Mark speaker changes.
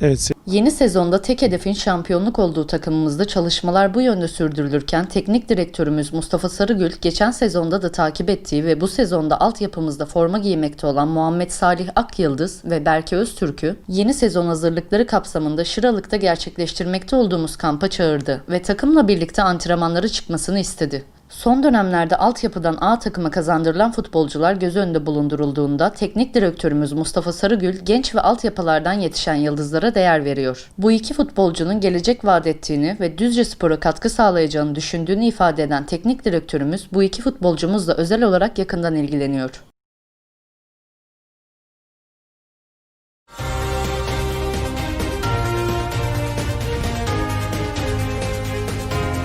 Speaker 1: Evet
Speaker 2: Yeni sezonda tek hedefin şampiyonluk olduğu takımımızda çalışmalar bu yönde sürdürülürken teknik direktörümüz Mustafa Sarıgül geçen sezonda da takip ettiği ve bu sezonda altyapımızda forma giymekte olan Muhammed Salih Akyıldız ve Berke Öztürk'ü yeni sezon hazırlıkları kapsamında Şıralık'ta gerçekleştirmekte olduğumuz kampa çağırdı ve takımla birlikte antrenmanlara çıkmasını istedi. Son dönemlerde altyapıdan A takıma kazandırılan futbolcular göz önünde bulundurulduğunda teknik direktörümüz Mustafa Sarıgül genç ve altyapılardan yetişen yıldızlara değer veriyor. Bu iki futbolcunun gelecek vaat ettiğini ve Düzce Spor'a katkı sağlayacağını düşündüğünü ifade eden teknik direktörümüz bu iki futbolcumuzla özel olarak yakından ilgileniyor.